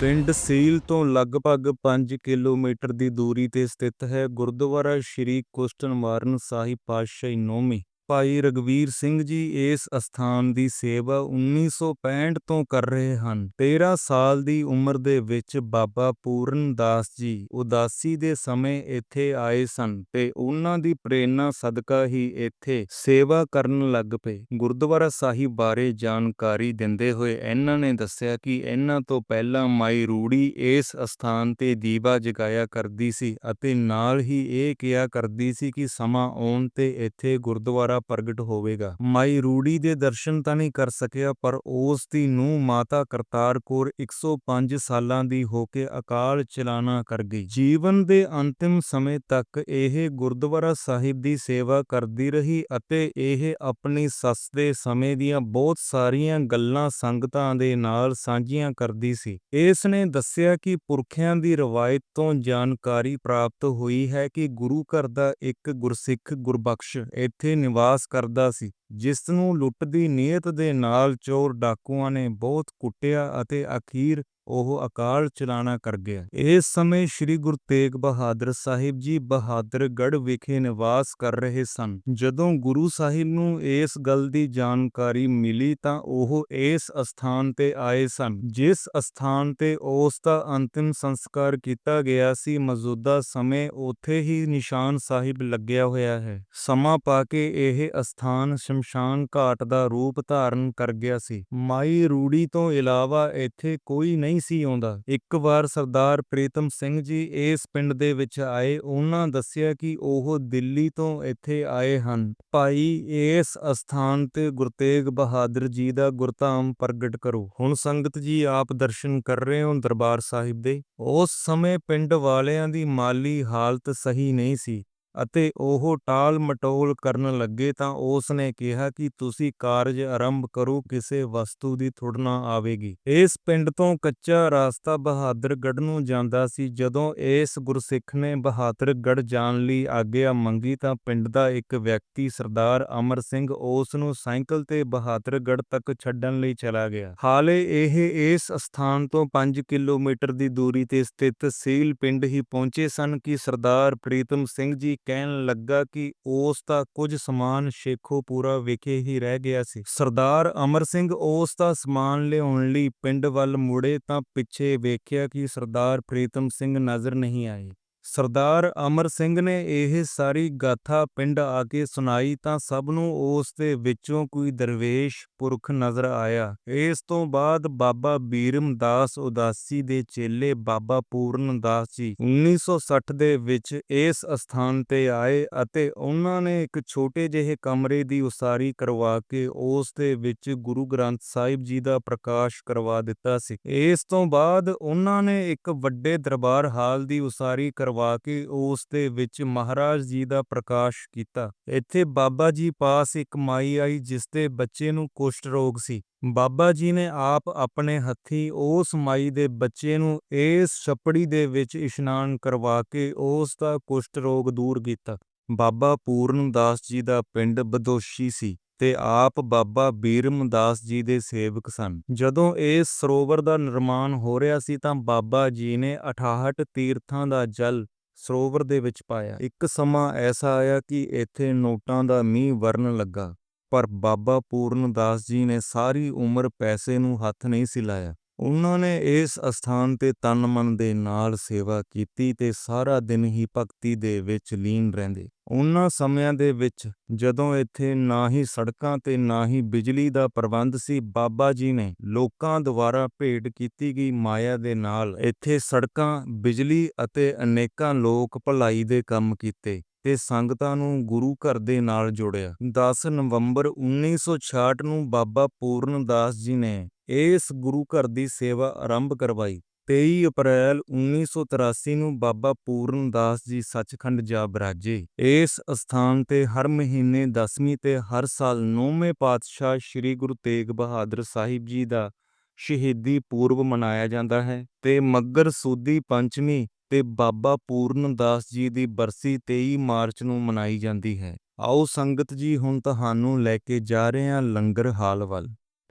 ਪਿੰਡ ਸੀਲ ਤੋਂ ਲਗਭਗ 5 ਕਿਲੋਮੀਟਰ ਦੀ ਦੂਰੀ ਤੇ ਸਥਿਤ ਹੈ। ਗੁਰਦੁਆਰਾ ਸ਼੍ਰੀ ਕੁਸ਼ਟਨਵਾਰਨ ਸਾਹਿਬ ਪਾਤਸ਼ਾਹੀ ਨੌਵੀਂ ਭਾਈ ਰਗਵੀਰ ਸਿੰਘ ਜੀ ਇਸ ਅਸਥਾਨ ਦੀ ਸੇਵਾ 1965 ਤੋਂ ਕਰ ਰਹੇ ਹਨ। 13 ਸਾਲ ਦੀ ਉਮਰ ਦੇ ਵਿੱਚ ਬਾਬਾ ਪੂਰਨ ਦਾਸ ਜੀ ਉਦਾਸੀ ਦੇ ਸਮੇਂ ਇੱਥੇ ਆਏ ਸਨ ਤੇ ਉਹਨਾਂ ਦੀ ਪ੍ਰੇਰਣਾ ਸਦਕਾ ਹੀ ਇੱਥੇ ਸੇਵਾ ਕਰਨ ਲੱਗ ਪਏ। ਗੁਰਦੁਆਰਾ ਸਾਹਿਬ ਬਾਰੇ ਜਾਣਕਾਰੀ ਦਿੰਦੇ ਹੋਏ ਇਹਨਾਂ ਨੇ ਦੱਸਿਆ ਕਿ ਇਹਨਾਂ ਤੋਂ ਪਹਿਲਾਂ ਮਾਈ ਰੂੜੀ ਇਸ ਅਸਥਾਨ ਤੇ ਦੀਵਾ ਜਗਾਇਆ ਕਰਦੀ ਸੀ ਅਤੇ ਨਾਲ ਹੀ ਇਹ ਕਿਹਾ ਕਰਦੀ ਸੀ ਕਿ ਸਮਾਂ ਆਉਣ ਤੇ ਇੱਥੇ ਗੁਰਦੁਆਰਾ ਪ੍ਰਗਟ ਹੋਵੇਗਾ। ਮਾਈ ਰੂੜੀ ਦੇ ਦਰਸ਼ਨ ਤਾਂ ਨਹੀਂ ਕਰ ਸਕਿਆ, ਪਰ ਉਸ ਦੀ ਨੂੰਹ ਮਾਤਾ ਕਰਤਾਰ ਕੌਰ 105 ਸਾਲਾਂ ਦੀ ਹੋ ਕੇ ਅਕਾਲ ਚਲਾਣਾ ਕਰ ਗਈ। ਜੀਵਨ ਦੇ ਅੰਤਿਮ ਸਮੇਂ ਤੱਕ ਇਹ ਗੁਰਦੁਆਰਾ ਸਾਹਿਬ ਦੀ ਸੇਵਾ ਕਰਦੀ ਰਹੀ ਅਤੇ ਇਹ ਆਪਣੀ ਸੱਸ ਦੇ ਸਮੇਂ ਦੀਆਂ ਬਹੁਤ ਸਾਰੀਆਂ ਗੱਲਾਂ ਸੰਗਤਾਂ ਦੇ ਨਾਲ ਸਾਂਝੀਆਂ ਕਰਦੀ ਸੀ। ਇਸ ਨੇ ਦੱਸਿਆ ਕਿ ਪੁਰਖਿਆਂ ਦੀ ਰਵਾਇਤ ਤੋਂ ਜਾਣਕਾਰੀ ਪ੍ਰਾਪਤ ਹੋਈ ਹੈ ਕਿ ਗੁਰੂ ਘਰ ਦਾ ਇੱਕ ਗੁਰਸਿੱਖ ਗੁਰਬਖਸ਼ ਇੱਥੇ ਨਿਵਾਸ ਕਰਦਾ ਸੀ। ਜਿਸ ਨੂੰ ਲੁੱਟ ਦੀ ਨੀਅਤ ਦੇ ਨਾਲ ਚੋਰ ਡਾਕੂਆਂ ਨੇ ਬਹੁਤ ਕੁੱਟਿਆ ਅਤੇ ਅਖੀਰ ਉਹ ਅਕਾਲ ਚਲਾਣਾ ਕਰ ਗਿਆ। ਇਸ ਸਮੇਂ ਸ੍ਰੀ ਗੁਰੂ ਤੇਗ ਬਹਾਦਰ ਸਾਹਿਬ ਜੀ ਬਹਾਦਰਗੜ੍ਹ ਵਿਖੇ ਨਿਵਾਸ ਕਰ ਰਹੇ ਸਨ। ਜਦੋਂ ਗੁਰੂ ਸਾਹਿਬ ਨੂੰ ਇਸ ਗੱਲ ਦੀ ਜਾਣਕਾਰੀ ਮਿਲੀ ਤਾਂ ਉਹ ਇਸ ਅਸਥਾਨ ਤੇ ਆਏ ਸਨ, ਜਿਸ ਅਸਥਾਨ ਤੇ ਉਸ ਦਾ ਅੰਤਿਮ ਸੰਸਕਾਰ ਕੀਤਾ ਗਿਆ ਸੀ। ਮੌਜੂਦਾ ਸਮੇਂ ਉੱਥੇ ਹੀ ਨਿਸ਼ਾਨ ਸਾਹਿਬ ਲੱਗਿਆ ਹੋਇਆ ਹੈ। ਸਮਾਂ ਪਾ ਕੇ ਇਹ ਅਸਥਾਨ ਸ਼ਮਸ਼ਾਨ ਘਾਟ ਦਾ ਰੂਪ ਧਾਰਨ ਕਰ ਗਿਆ ਸੀ। ਮਾਈ ਰੂੜੀ ਤੋਂ ਇਲਾਵਾ ਇੱਥੇ ਕੋਈ ਨਹੀਂ ਸੀ ਆਉਂਦਾ। ਇੱਕ ਵਾਰ ਸਰਦਾਰ ਪ੍ਰੀਤਮ ਸਿੰਘ ਜੀ ਇਸ ਪਿੰਡ ਦੇ ਵਿੱਚ ਆਏ, ਉਹਨਾਂ ਦੱਸਿਆ ਕਿ ਉਹ ਦਿੱਲੀ ਤੋਂ ਇੱਥੇ ਆਏ ਹਨ। ਭਾਈ, ਇਸ ਅਸਥਾਨ ਤੇ ਗੁਰਤੇਗ ਬਹਾਦਰ ਜੀ ਦਾ ਗੁਰਧਾਮ ਪ੍ਰਗਟ ਕਰੋ। ਹੁਣ ਸੰਗਤ ਜੀ, ਆਪ ਦਰਸ਼ਨ ਕਰ ਰਹੇ ਹੋ ਦਰਬਾਰ ਸਾਹਿਬ ਦੇ। ਉਸ ਸਮੇਂ ਪਿੰਡ ਵਾਲਿਆਂ ਦੀ ਮਾਲੀ ਹਾਲਤ ਸਹੀ ਨਹੀਂ ਸੀ। ਅਤੇ ਉਹ ਟਾਲ ਮਟੋਲ ਕਰਨ ਲੱਗੇ ਤਾਂ ਉਸ ਨੇ ਕਿਹਾ ਕਿ ਤੁਸੀਂ ਕਾਰਜ ਆਰੰਭ ਕਰੋ, ਕਿਸੇ ਵਸਤੂ ਦੀ ਥੁੜ ਨਾ ਆਵੇਗੀ। ਇਸ ਪਿੰਡ ਤੋਂ ਕੱਚਾ ਰਾਸਤਾ ਬਹਾਦਰਗੜ੍ਹ ਨੂੰ ਜਾਂਦਾ ਸੀ। ਜਦੋਂ ਇਸ ਗੁਰਸਿੱਖ ਨੇ ਬਹਾਦਰਗੜ੍ਹ ਜਾਣ ਲਈ ਆਗਿਆ ਮੰਗੀ ਤਾਂ ਪਿੰਡ ਦਾ ਇੱਕ ਵਿਅਕਤੀ ਸਰਦਾਰ ਅਮਰ ਸਿੰਘ ਉਸ ਨੂੰ ਸਾਈਕਲ ਤੇ ਬਹਾਦਰਗੜ੍ਹ ਤੱਕ ਛੱਡਣ ਲਈ ਚਲਾ ਗਿਆ। ਹਾਲੇ ਇਹ ਇਸ ਅਸਥਾਨ ਤੋਂ ਪੰਜ ਕਿਲੋਮੀਟਰ ਦੀ ਦੂਰੀ ਤੇ ਸਥਿਤ ਸੀਲ ਪਿੰਡ ਹੀ ਪਹੁੰਚੇ ਸਨ ਕਿ ਸਰਦਾਰ ਪ੍ਰੀਤਮ ਸਿੰਘ ਜੀ ਕਹਿਣ ਲੱਗਾ ਕਿ ਉਸ ਦਾ ਕੁਝ ਸਮਾਨ ਸ਼ੇਖੋਪੁਰਾ ਵਿਖੇ ਹੀ ਰਹਿ ਗਿਆ ਸੀ। ਸਰਦਾਰ ਅਮਰ ਸਿੰਘ ਉਸ ਦਾ ਸਮਾਨ ਲਿਆਉਣ ਲਈ ਪਿੰਡ ਵੱਲ ਮੁੜੇ ਤਾਂ ਪਿੱਛੇ ਵੇਖਿਆ ਕਿ ਸਰਦਾਰ ਪ੍ਰੀਤਮ ਸਿੰਘ ਨਜ਼ਰ ਨਹੀਂ ਆਏ। ਸਰਦਾਰ ਅਮਰ ਸਿੰਘ ਨੇ ਇਹ ਸਾਰੀ ਗਾਥਾ ਪਿੰਡ ਆ ਕੇ ਸੁਣਾਈ ਤਾਂ ਸਭ ਨੂੰ ਉਸ ਦੇ ਵਿੱਚੋਂ ਕੋਈ ਦਰਵੇਸ਼ ਪੁਰਖ ਨਜ਼ਰ ਆਇਆ। ਇਸ ਤੋਂ ਬਾਅਦ ਬਾਬਾ ਬੀਰਮ ਉਦਾਸੀ ਦੇ ਚੇਲੇ ਬਾਬਾ ਪੂਰਨ ਜੀ 1960 ਦੇ ਵਿੱਚ ਇਸ ਅਸਥਾਨ ਤੇ ਆਏ ਅਤੇ ਉਹਨਾਂ ਨੇ ਇੱਕ ਛੋਟੇ ਜਿਹੇ ਕਮਰੇ ਦੀ ਉਸਾਰੀ ਕਰਵਾ ਕੇ ਉਸ ਦੇ ਵਿੱਚ ਗੁਰੂ ਗ੍ਰੰਥ ਸਾਹਿਬ ਜੀ ਦਾ ਪ੍ਰਕਾਸ਼ ਕਰਵਾ ਦਿੱਤਾ ਸੀ। ਇਸ ਤੋਂ ਬਾਅਦ ਉਹਨਾਂ ਨੇ ਇੱਕ ਵੱਡੇ ਦਰਬਾਰ ਹਾਲ ਦੀ ਉਸਾਰੀ ਕਰਵਾ ਕੇ ਉਸ ਦੇ ਵਿੱਚ ਮਹਾਰਾਜ ਜੀ ਦਾ ਪ੍ਰਕਾਸ਼ ਕੀਤਾ। ਇੱਥੇ ਬਾਬਾ ਜੀ ਪਾਸ ਇੱਕ ਮਾਈ ਆਈ ਜਿਸ ਦੇ ਬੱਚੇ ਨੂੰ ਕੁਸ਼ਟ ਰੋਗ ਸੀ। ਬਾਬਾ ਜੀ ਨੇ ਆਪ ਆਪਣੇ ਹੱਥੀ ਉਸ ਮਾਈ ਦੇ ਬੱਚੇ ਨੂੰ ਇਸ ਛਪੜੀ ਦੇ ਵਿੱਚ ਇਸ਼ਨਾਨ ਕਰਵਾ ਕੇ ਉਸ ਦਾ ਕੁਸ਼ਟ ਰੋਗ ਦੂਰ ਕੀਤਾ। ਬਾਬਾ ਪੂਰਨ ਦਾਸ ਜੀ ਦਾ ਪਿੰਡ ਬਦੋਸ਼ੀ ਸੀ। ਤੇ ਆਪ ਬਾਬਾ ਬੀਰਮਦਾਸ ਜੀ ਦੇ ਸੇਵਕ ਸਨ। ਜਦੋਂ ਇਹ ਸਰੋਵਰ ਦਾ ਨਿਰਮਾਣ ਹੋ ਰਿਹਾ ਸੀ ਤਾਂ ਬਾਬਾ ਜੀ ਨੇ 68 ਤੀਰਥਾਂ ਦਾ ਜਲ ਸਰੋਵਰ ਦੇ ਵਿੱਚ ਪਾਇਆ। ਇੱਕ ਸਮਾਂ ਐਸਾ ਆਇਆ ਕਿ ਇੱਥੇ ਨੋਟਾਂ ਦਾ ਮੀਂਹ ਵਰਨ ਲੱਗਾ, ਪਰ ਬਾਬਾ ਪੂਰਨਦਾਸ ਜੀ ਨੇ ਸਾਰੀ ਉਮਰ ਪੈਸੇ ਨੂੰ ਹੱਥ ਨਹੀਂ ਸੀ ਲਾਇਆ। ਉਹਨਾਂ ਨੇ ਇਸ ਅਸਥਾਨ ਤੇ ਤਨ ਮਨ ਦੇ ਨਾਲ ਸੇਵਾ ਕੀਤੀ ਤੇ ਸਾਰਾ ਦਿਨ ਹੀ ਭਗਤੀ ਦੇ ਵਿੱਚ ਲੀਨ ਰਹਿੰਦੇ। ਉਹਨਾਂ ਸਮਿਆਂ ਦੇ ਵਿੱਚ ਜਦੋਂ ਇੱਥੇ ਨਾ ਹੀ ਸੜਕਾਂ ਤੇ ਨਾ ਹੀ ਬਿਜਲੀ ਦਾ ਪ੍ਰਬੰਧ ਸੀ, ਬਾਬਾ ਜੀ ਨੇ ਲੋਕਾਂ ਦੁਆਰਾ ਭੇਟ ਕੀਤੀ ਗਈ ਮਾਇਆ ਦੇ ਨਾਲ ਇੱਥੇ ਸੜਕਾਂ, ਬਿਜਲੀ ਅਤੇ ਅਨੇਕਾਂ ਲੋਕ ਭਲਾਈ ਦੇ ਕੰਮ ਕੀਤੇ ਤੇ ਸੰਗਤਾਂ ਨੂੰ ਗੁਰੂ ਘਰ ਦੇ ਨਾਲ ਜੋੜਿਆ। 10 ਨਵੰਬਰ 1966 ਨੂੰ ਬਾਬਾ ਪੂਰਨ ਦਾਸ ਜੀ ਨੇ ਇਸ ਗੁਰੂ ਘਰ ਦੀ ਸੇਵਾ ਆਰੰਭ ਕਰਵਾਈ। 23 ਅਪ੍ਰੈਲ 1983 ਨੂੰ ਬਾਬਾ ਪੂਰਨ ਦਾਸ ਜੀ ਸੱਚਖੰਡ ਜਾ ਬਰਾਜੇ। ਇਸ ਅਸਥਾਨ ਤੇ ਹਰ ਮਹੀਨੇ 10ਵੀਂ ਤੇ ਹਰ ਸਾਲ 9ਵੇਂ ਪਾਤਸ਼ਾਹ ਸ੍ਰੀ ਗੁਰੂ ਤੇਗ ਬਹਾਦਰ ਸਾਹਿਬ ਜੀ ਦਾ ਸ਼ਹੀਦੀ ਪੂਰਬ ਮਨਾਇਆ ਜਾਂਦਾ ਹੈ ਤੇ ਮੱਗਰ ਸੂਦੀ ਪੰਚਮੀ ਤੇ ਬਾਬਾ ਪੂਰਨ ਦਾਸ ਜੀ ਦੀ ਬਰਸੀ 23 ਮਾਰਚ ਨੂੰ ਮਨਾਈ ਜਾਂਦੀ ਹੈ। ਆਓ ਸੰਗਤ ਜੀ ਹੁਣ ਤੁਹਾਨੂੰ ਲੈ ਕੇ ਜਾ ਰਹੇ ਹਾਂ ਲੰਗਰ ਹਾਲ ਵੱਲ।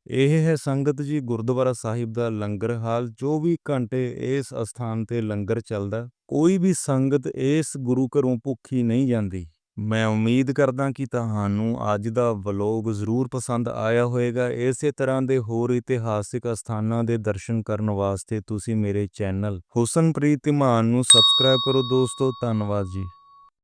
ਇਹ ਹੈ ਸੰਗਤ ਜੀ ਗੁਰਦੁਆਰਾ ਸਾਹਿਬ ਦਾ ਲੰਗਰ ਹਾਲ 24 ਘੰਟੇ ਇਸ ਅਸਥਾਨ ਤੇ ਲੰਗਰ ਚੱਲਦਾ, ਕੋਈ ਵੀ ਸੰਗਤ ਇਸ ਗੁਰੂ ਘਰੋਂ ਭੁੱਖੀ ਨਹੀਂ ਜਾਂਦੀ। ਮੈਂ ਉਮੀਦ ਕਰਦਾ ਕਿ ਤੁਹਾਨੂੰ ਅੱਜ ਦਾ ਵਲੋਗ ਜ਼ਰੂਰ ਪਸੰਦ ਆਇਆ ਹੋਵੇਗਾ। ਇਸੇ ਤਰ੍ਹਾਂ ਦੇ ਹੋਰ ਇਤਿਹਾਸਿਕ ਅਸਥਾਨਾਂ ਦੇ ਦਰਸ਼ਨ ਕਰਨ ਵਾਸਤੇ ਤੁਸੀਂ ਮੇਰੇ ਚੈਨਲ ਹੁਸਨਪ੍ਰੀਤ ਧੀਮਾਨ ਨੂੰ ਸਬਸਕ੍ਰਾਈਬ ਕਰੋ ਦੋਸਤੋ, ਧੰਨਵਾਦ ਜੀ।